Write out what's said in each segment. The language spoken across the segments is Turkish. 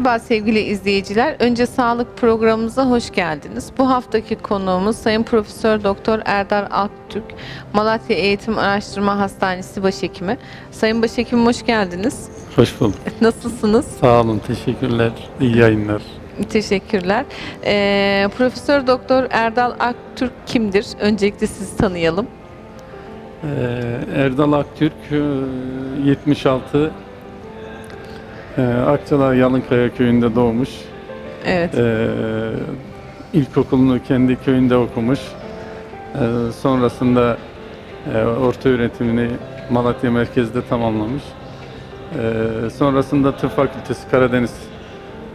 Merhaba sevgili izleyiciler. Önce sağlık programımıza hoş geldiniz. Bu haftaki konuğumuz Sayın Profesör Doktor Erdar Aktürk, Malatya Eğitim Araştırma Hastanesi Başhekimi. Sayın Başhekimim hoş geldiniz. Hoş bulduk. Nasılsınız? Sağ olun, teşekkürler. İyi yayınlar. Teşekkürler. Ee, Profesör Doktor Erdal Aktürk kimdir? Öncelikle sizi tanıyalım. Ee, Erdal Aktürk, e, 76, e, Akçalar Yalınkaya köyünde doğmuş. Evet. Ee, ilkokulunu kendi köyünde okumuş. Ee, sonrasında e, orta öğretimini Malatya merkezde tamamlamış. Ee, sonrasında tıp fakültesi Karadeniz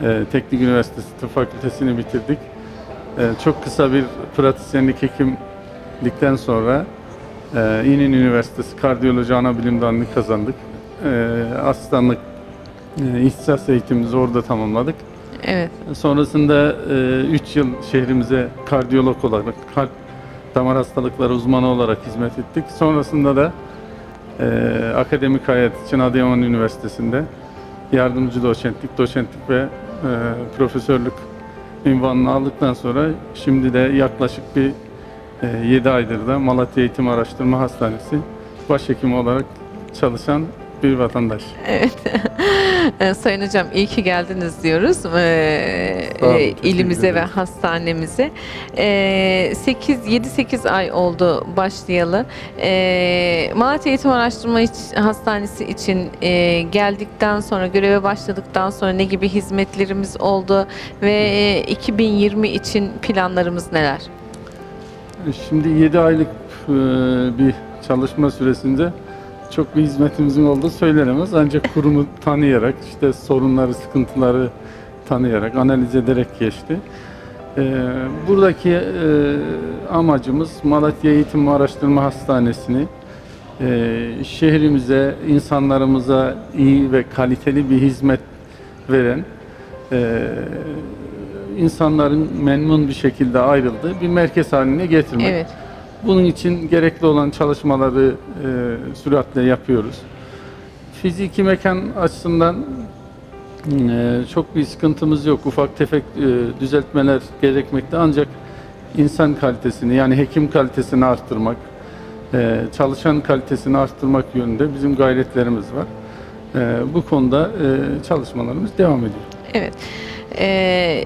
e, Teknik Üniversitesi Tıp Fakültesini bitirdik. Ee, çok kısa bir pratisyenlik hekimlikten sonra e, İnin Üniversitesi Kardiyoloji Anabilim Dalını kazandık. Ee, asistanlık ihtisas eğitimimizi orada tamamladık. Evet. Sonrasında 3 yıl şehrimize kardiyolog olarak, kalp damar hastalıkları uzmanı olarak hizmet ettik. Sonrasında da e, akademik hayat için Adıyaman Üniversitesi'nde yardımcı doçentlik, doçentlik ve e, profesörlük ünvanını aldıktan sonra şimdi de yaklaşık bir 7 aydır da Malatya Eğitim Araştırma Hastanesi başhekimi olarak çalışan bir vatandaş. Evet. Ee, Sayın Hocam iyi ki geldiniz diyoruz ee, olun, e, ilimize ve hastanemize. Ee, 8 7-8 ay oldu başlayalı. Ee, Malatya Eğitim Araştırma Hastanesi için e, geldikten sonra göreve başladıktan sonra ne gibi hizmetlerimiz oldu ve e, 2020 için planlarımız neler? Şimdi 7 aylık e, bir çalışma süresinde çok bir hizmetimizin olduğu söylenemez. Ancak kurumu tanıyarak, işte sorunları, sıkıntıları tanıyarak, analiz ederek geçti. E, Buradaki e, amacımız Malatya Eğitim ve Araştırma Hastanesi'ni e, şehrimize, insanlarımıza iyi ve kaliteli bir hizmet veren, e, insanların memnun bir şekilde ayrıldığı bir merkez haline getirmek. Evet. Bunun için gerekli olan çalışmaları e, süratle yapıyoruz. Fiziki mekan açısından e, çok bir sıkıntımız yok. Ufak tefek e, düzeltmeler gerekmekte ancak insan kalitesini yani hekim kalitesini arttırmak, e, çalışan kalitesini arttırmak yönünde bizim gayretlerimiz var. E, bu konuda e, çalışmalarımız devam ediyor. Evet. Ee,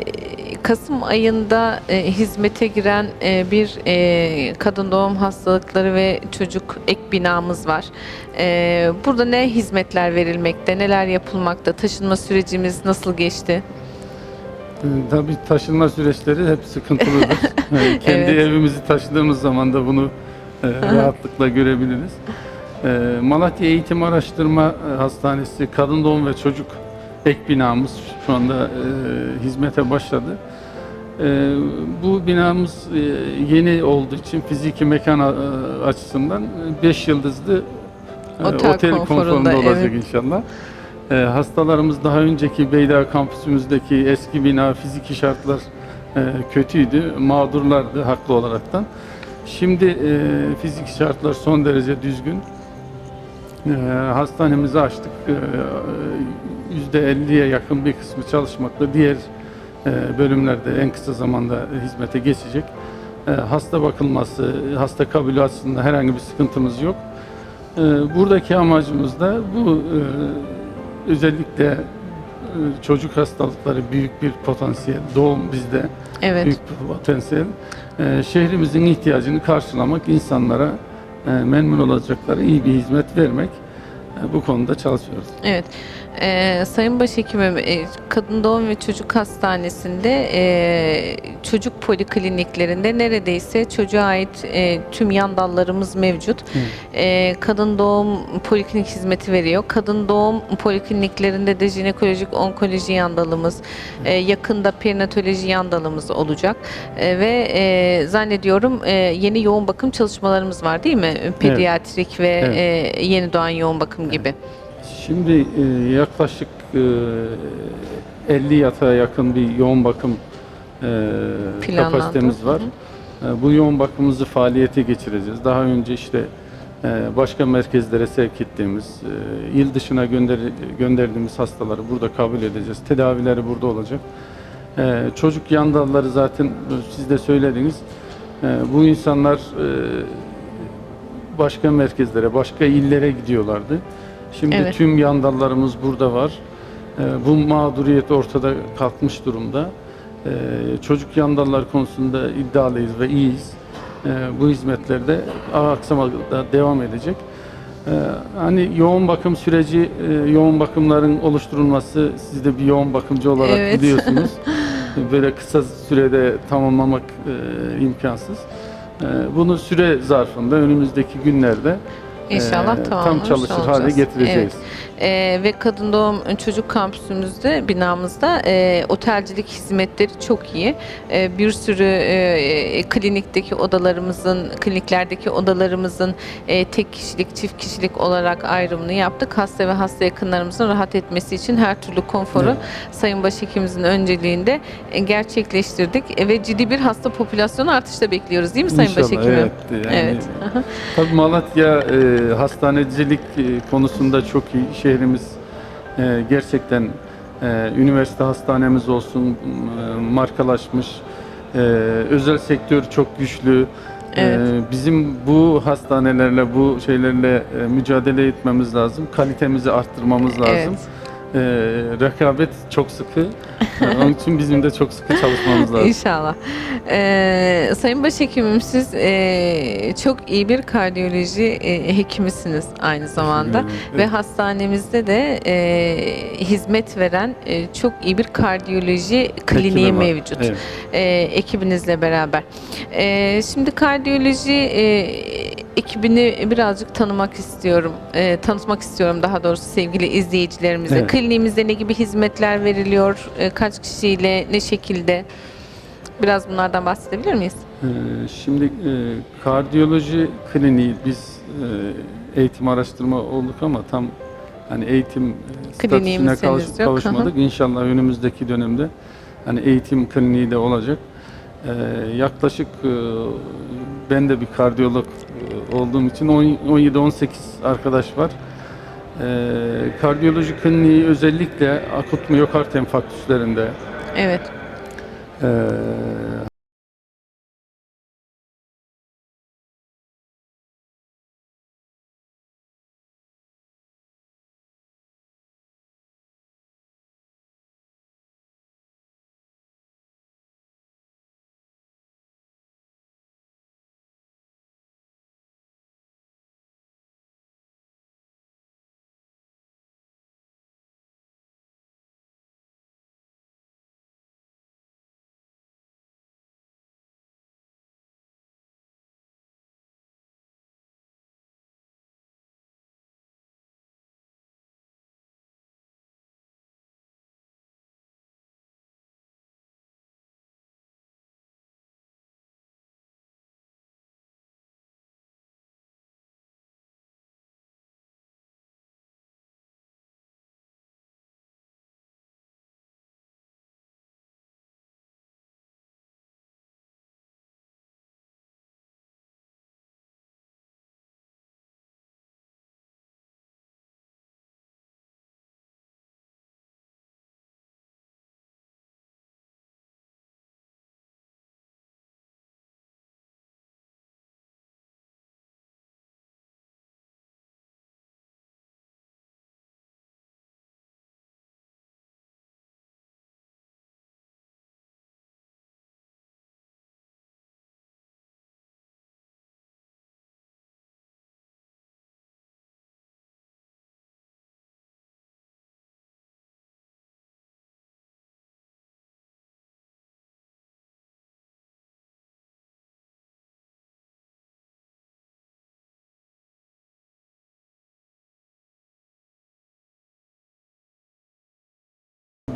Kasım ayında e, hizmete giren e, bir e, kadın doğum hastalıkları ve çocuk ek binamız var. Ee, burada ne hizmetler verilmekte, neler yapılmakta, taşınma sürecimiz nasıl geçti? Ee, Tabii taşınma süreçleri hep sıkıntılıdır. Kendi Evet. evimizi taşıdığımız zaman da bunu e, rahatlıkla görebiliriz. Ee, Malatya Eğitim Araştırma e, Hastanesi Kadın Doğum ve Çocuk ek binamız şu anda e, hizmete başladı. E, bu binamız e, yeni olduğu için fiziki mekan e, açısından 5 yıldızlı e, Otel otel, konforunda, konforunda olacak evet. inşallah. Ee, hastalarımız daha önceki Beyda kampüsümüzdeki eski bina fiziki şartlar e, kötüydü, mağdurlardı haklı olaraktan. Şimdi e, fiziki şartlar son derece düzgün. E, hastanemizi açtık. E, %50'ye yakın bir kısmı çalışmakta. Diğer e, bölümlerde en kısa zamanda hizmete geçecek. E, hasta bakılması, hasta kabulü açısından herhangi bir sıkıntımız yok. E, buradaki amacımız da bu özellikle çocuk hastalıkları büyük bir potansiyel. Doğum bizde Evet. büyük bir potansiyel. Şehrimizin ihtiyacını karşılamak, insanlara memnun olacakları iyi bir hizmet vermek. Bu konuda çalışıyoruz. Evet. Ee, Sayın Başhekimim, e, Kadın Doğum ve Çocuk Hastanesi'nde e, çocuk polikliniklerinde neredeyse çocuğa ait e, tüm yan dallarımız mevcut. E, kadın doğum poliklinik hizmeti veriyor. Kadın doğum polikliniklerinde de jinekolojik onkoloji yan dalımız, e, yakında perinatoloji yan dalımız olacak. E, ve e, zannediyorum e, yeni yoğun bakım çalışmalarımız var değil mi? Pediatrik ve Evet. e, yeni doğan yoğun bakım gibi. Şimdi e, yaklaşık e, 50 yatağa yakın bir yoğun bakım e, Planlandı. kapasitemiz var. E, bu yoğun bakımımızı faaliyete geçireceğiz. Daha önce işte e, başka merkezlere sevk ettiğimiz, e, il dışına gönder gönderdiğimiz hastaları burada kabul edeceğiz. Tedavileri burada olacak. E, çocuk yan dalları zaten siz de söylediniz. E, bu insanlar e, başka merkezlere, başka illere gidiyorlardı. Şimdi Evet. tüm yan dallarımız burada var. E, bu mağduriyet ortada kalkmış durumda. E, çocuk yan dallar konusunda iddialıyız ve iyiyiz. E, bu hizmetlerde aksamada devam edecek. E, hani yoğun bakım süreci, e, yoğun bakımların oluşturulması, siz de bir yoğun bakımcı olarak Evet. biliyorsunuz. Böyle kısa sürede tamamlamak e, imkansız. E, bunu süre zarfında önümüzdeki günlerde İnşallah e, tam çalışır hale olacağız. getireceğiz. Ee, ve Kadın Doğum Çocuk Kampüsümüzde, binamızda e, otelcilik hizmetleri çok iyi. E, bir sürü e, klinikteki odalarımızın, kliniklerdeki odalarımızın e, tek kişilik, çift kişilik olarak ayrımını yaptık. Hasta ve hasta yakınlarımızın rahat etmesi için her türlü konforu Evet. Sayın Başhekimimizin önceliğinde e, gerçekleştirdik. E, ve ciddi bir hasta popülasyonu artışta bekliyoruz değil mi Sayın İnşallah, Başhekimim? Evet. Yani, Evet. Tabii Malatya e, hastanecilik e, konusunda çok iyi. Şehrimiz e, gerçekten e, üniversite hastanemiz olsun markalaşmış. Özel sektör çok güçlü. Evet. bizim bu hastanelerle, bu şeylerle mücadele etmemiz lazım. Kalitemizi arttırmamız lazım. Evet. Rekabet çok sıkı. E, onun için bizim de çok sıkı çalışmamız lazım. İnşallah. Ee, Sayın Başhekimim siz e, çok iyi bir kardiyoloji e, hekimisiniz aynı zamanda. ederim. Ve hastanemizde de e, hizmet veren e, çok iyi bir kardiyoloji kliniği var. mevcut. Evet. E, ekibinizle beraber. E, şimdi kardiyoloji e, ekibini birazcık tanımak istiyorum. E, tanıtmak istiyorum daha doğrusu sevgili izleyicilerimize. Evet. Kliniğimizde ne gibi hizmetler veriliyor? E, kaç kişiyle, ne şekilde? Biraz bunlardan bahsedebilir miyiz? Ee, Şimdi e, kardiyoloji kliniği biz e, eğitim araştırma olduk ama tam hani eğitim e, statüsüne kavuş- yok, kavuşmadık. İnşallah önümüzdeki dönemde hani eğitim kliniği de olacak. Ee, yaklaşık e, ben de bir kardiyolog e, olduğum için on- 17-18 arkadaş var. Ee, kardiyoloji kliniği özellikle akut miyokard enfarktüslerinde Evet. e,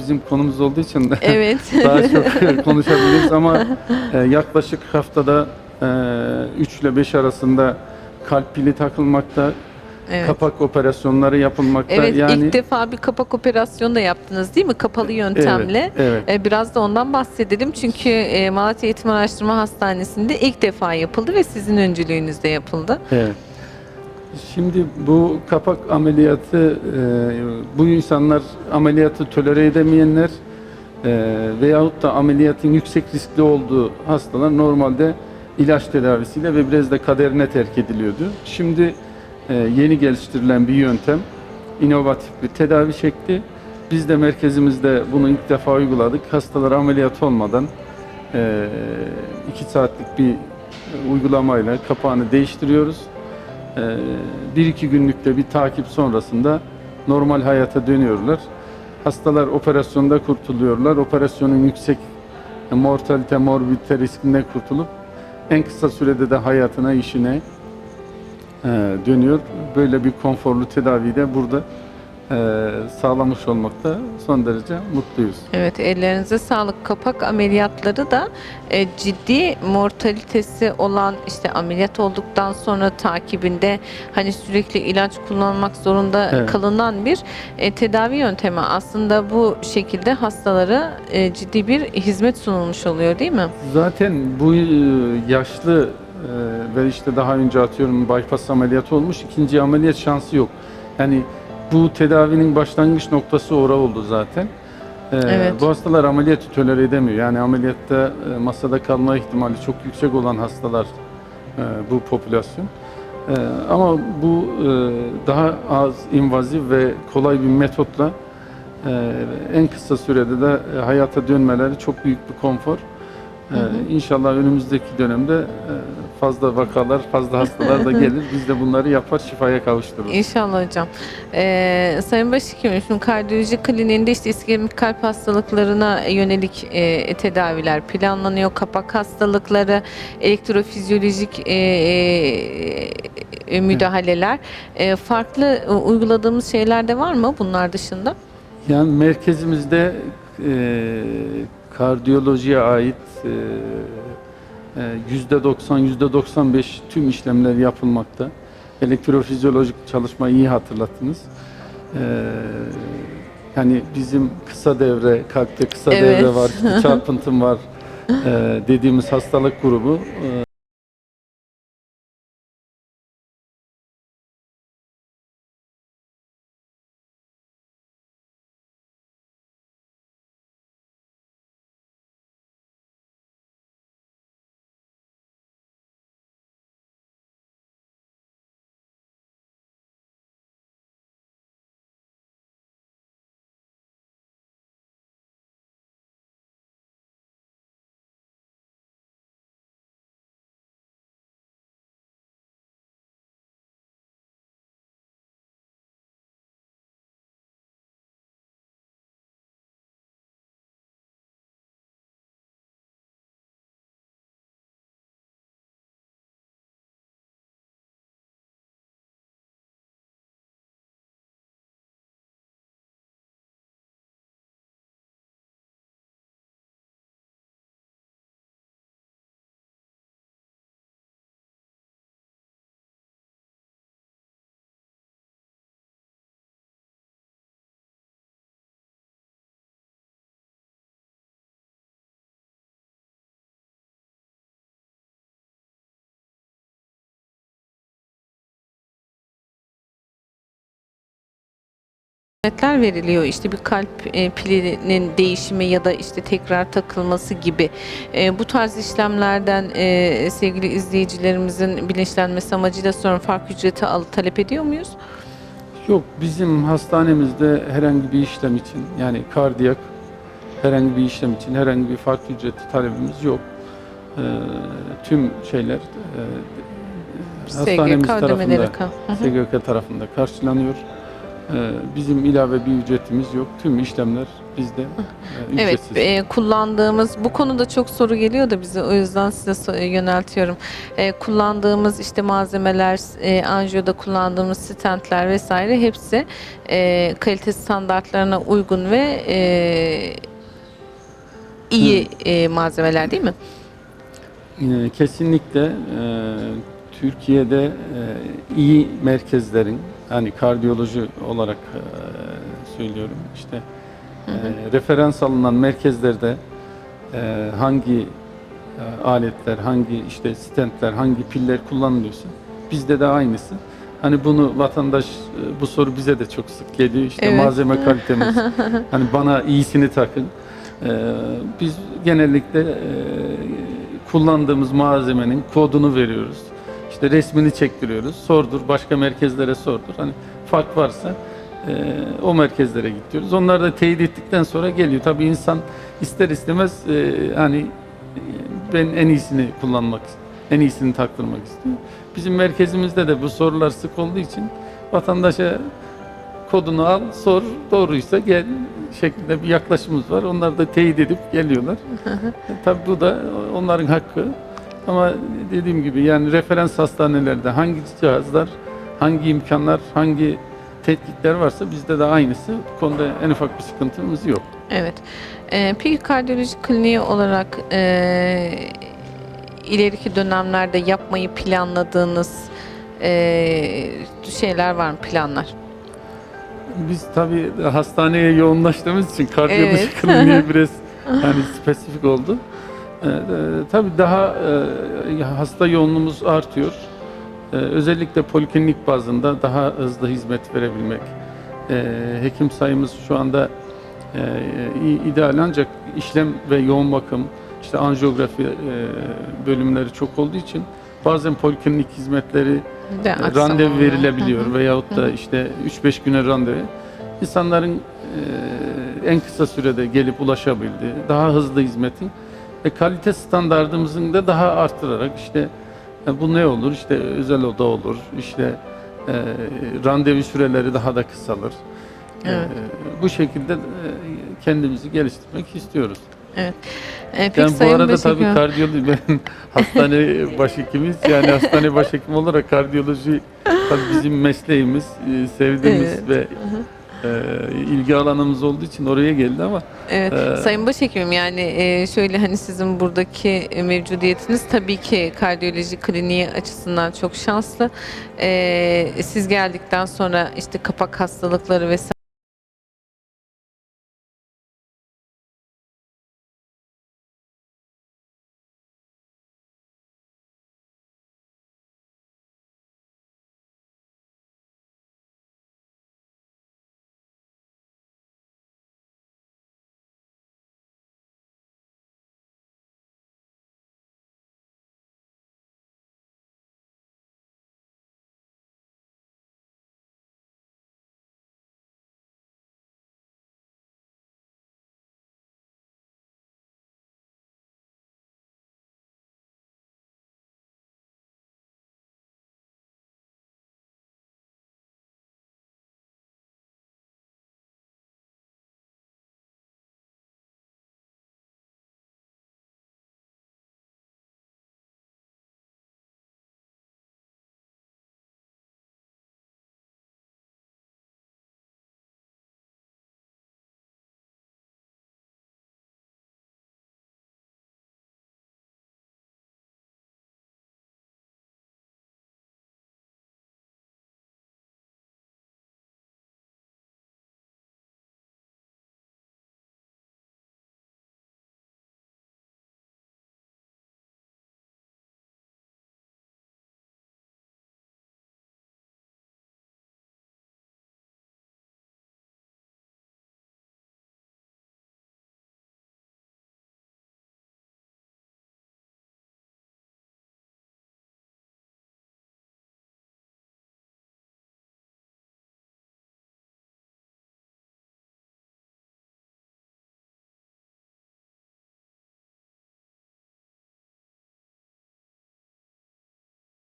bizim konumuz olduğu için de Evet. daha çok konuşabiliriz ama e, yaklaşık haftada 3 ile 5 arasında kalp pili takılmakta, evet. kapak operasyonları yapılmakta. Evet, yani ilk defa bir kapak operasyonu da yaptınız değil mi? Kapalı yöntemle. Evet, evet. E, Biraz da ondan bahsedelim çünkü e, Malatya Eğitim Araştırma Hastanesi'nde ilk defa yapıldı ve sizin öncülüğünüzde yapıldı. Evet. Şimdi bu kapak ameliyatı e, bu insanlar ameliyatı tolere edemeyenler e, veyahut da ameliyatın yüksek riskli olduğu hastalar normalde ilaç tedavisiyle ve biraz da kaderine terk ediliyordu. Şimdi e, yeni geliştirilen bir yöntem, inovatif bir tedavi şekli. Biz de merkezimizde bunu ilk defa uyguladık. Hastalar ameliyat olmadan e, iki saatlik bir uygulamayla kapağını değiştiriyoruz. Ee, bir iki günlükte bir takip sonrasında normal hayata dönüyorlar. Hastalar operasyonda kurtuluyorlar. Operasyonun yüksek mortalite, morbidite riskinden kurtulup en kısa sürede de hayatına, işine e, dönüyor. Böyle bir konforlu tedaviyi de burada sağlamış olmakta son derece mutluyuz. Evet ellerinize sağlık. Kapak ameliyatları da e, ciddi mortalitesi olan işte ameliyat olduktan sonra takibinde hani sürekli ilaç kullanmak zorunda Evet. kalınan bir e, tedavi yöntemi. Aslında bu şekilde hastalara e, ciddi bir hizmet sunulmuş oluyor değil mi? Zaten bu e, yaşlı e, ve işte daha önce atıyorum bypass ameliyatı olmuş ikinci ameliyat şansı yok. Yani bu tedavinin başlangıç noktası ora oldu zaten. E, Evet. Bu hastalar ameliyatı tolere edemiyor. Yani ameliyatta e, masada kalma ihtimali çok yüksek olan hastalar e, bu popülasyon. E, Ama bu e, daha az invazif ve kolay bir metotla e, en kısa sürede de e, hayata dönmeleri çok büyük bir konfor. Ee, İnşallah önümüzdeki dönemde e, fazla vakalar, fazla hastalar da gelir. Biz de bunları yapar, şifaya kavuştururuz. İnşallah hocam. Ee, Sayın Başhekimim, şimdi kardiyoloji kliniğinde işte iskemik kalp hastalıklarına yönelik e, tedaviler planlanıyor. Kapak hastalıkları, elektrofizyolojik e, e, müdahaleler. E, farklı e, uyguladığımız şeyler de var mı bunlar dışında? Yani merkezimizde e, kardiyolojiye ait e, e, 90, yüzde 95 tüm işlemler yapılmakta. Elektrofizyolojik çalışmayı iyi hatırlattınız. E, yani bizim kısa devre, kalpte kısa Evet. devre var, çarpıntım var e, dediğimiz hastalık grubu e, Hizmetler veriliyor. İşte bir kalp e, pilinin değişimi ya da işte tekrar takılması gibi. E, bu tarz işlemlerden e, sevgili izleyicilerimizin bilinçlenmesi amacıyla sonra fark ücreti al talep ediyor muyuz? Yok bizim hastanemizde herhangi bir işlem için yani kardiyak herhangi bir işlem için herhangi bir fark ücreti talebimiz yok. Ee, tüm şeyler e, hastanemiz SGK ödemeleri tarafında, ka- Hı hı. SGK tarafında karşılanıyor. Ee, bizim ilave bir ücretimiz yok. Tüm işlemler bizde e, Evet, ücretsiz. e, kullandığımız bu konuda çok soru geliyor da bize o yüzden size so- e, yöneltiyorum. E, kullandığımız işte malzemeler, e, anjiyoda kullandığımız stentler vesaire hepsi e, kalite standartlarına uygun ve e, iyi e, malzemeler değil mi? Ee, Kesinlikle e, Türkiye'de e, iyi merkezlerin yani kardiyoloji olarak e, söylüyorum işte e, referans alınan merkezlerde hangi aletler, hangi işte stentler, hangi piller kullanılıyorsa bizde de aynısı. Hani bunu vatandaş bu soru bize de çok sık geliyor. İşte Evet. malzeme kalitemiz. hani bana iyisini takın. Ee, biz genellikle e, kullandığımız malzemenin kodunu veriyoruz. İşte resmini çektiriyoruz. Sordur, başka merkezlere sordur. Hani fark varsa e, o merkezlere git diyoruz. Onlar da teyit ettikten sonra geliyor. Tabii insan ister istemez e, hani e, ben en iyisini kullanmak, en iyisini taktırmak istiyor. Bizim merkezimizde de bu sorular sık olduğu için vatandaşa kodunu al, sor, doğruysa gel şeklinde bir yaklaşımımız var. Onlar da teyit edip geliyorlar. Tabii bu da onların hakkı. Ama dediğim gibi yani referans hastanelerde hangi cihazlar, hangi imkanlar, hangi tetkikler varsa bizde de aynısı. Bu konuda en ufak bir sıkıntımız yok. Evet. Ee, peki kardiyoloji kliniği olarak e, ileriki dönemlerde yapmayı planladığınız e, şeyler var mı planlar? Biz tabii hastaneye yoğunlaştığımız için kardiyoloji Evet. kliniği biraz hani spesifik oldu. Ee, e, tabii daha e, hasta yoğunluğumuz artıyor. Ee, özellikle poliklinik bazında daha hızlı hizmet verebilmek. Ee, hekim sayımız şu anda e, ideal ancak işlem ve yoğun bakım, işte anjiyografi e, bölümleri çok olduğu için bazen poliklinik hizmetleri De e, randevu verilebiliyor Hı hı. veyahut da işte 3-5 güne randevu. İnsanların e, en kısa sürede gelip ulaşabildiği, daha hızlı hizmetin ve kalite standartımızın da daha arttırarak işte e, bu ne olur? İşte özel oda olur, işte e, randevu süreleri daha da kısalır. E, Evet. bu şekilde e, kendimizi geliştirmek istiyoruz. Evet. Peki Yani bu Sayın arada tabii Başhekim- kardiyoloji ben hastane başhekimiz yani hastane başhekimi olarak kardiyoloji tabii bizim mesleğimiz, e, sevdiğimiz Evet. ve e, ilgi alanımız olduğu için oraya geldi ama Evet, Ee, Sayın Başhekimim yani e, şöyle hani sizin buradaki e, mevcudiyetiniz tabii ki kardiyoloji kliniği açısından çok şanslı. E, siz geldikten sonra işte kapak hastalıkları vesaire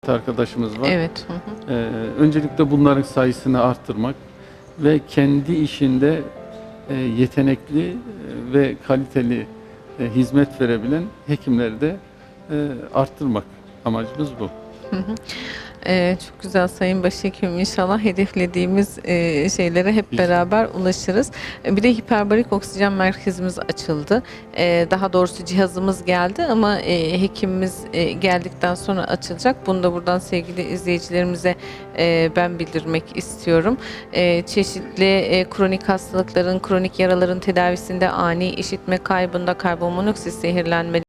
arkadaşımız var. evet. hı hı. Ee, öncelikle bunların sayısını arttırmak ve kendi işinde e, yetenekli e, ve kaliteli e, hizmet verebilen hekimleri de e, arttırmak amacımız bu. Ee, çok güzel Sayın Başhekimim. İnşallah hedeflediğimiz e, şeylere hep beraber ulaşırız. E, Bir de hiperbarik oksijen merkezimiz açıldı. E, daha doğrusu cihazımız geldi ama e, hekimimiz e, geldikten sonra açılacak. Bunu da buradan sevgili izleyicilerimize e, ben bildirmek istiyorum. E, çeşitli e, kronik hastalıkların, kronik yaraların tedavisinde ani işitme kaybında karbonmonoksit zehirlenme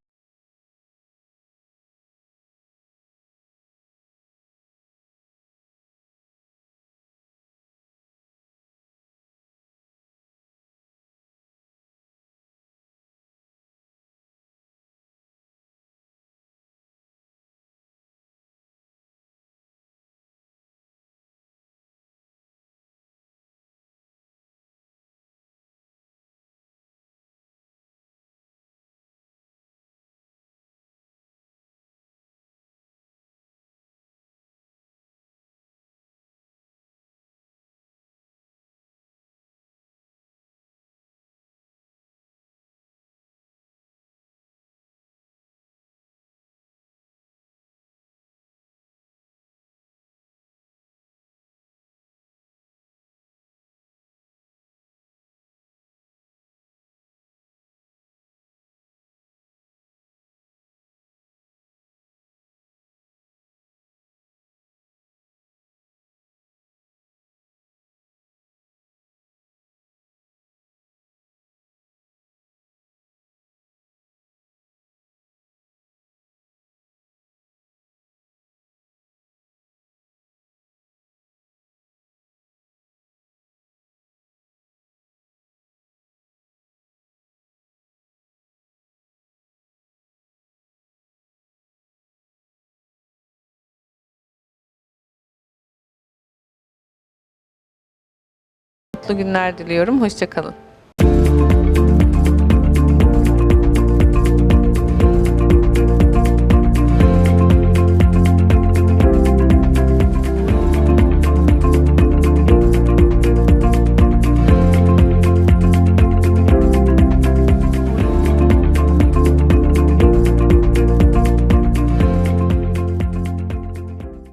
mutlu günler diliyorum. Hoşçakalın.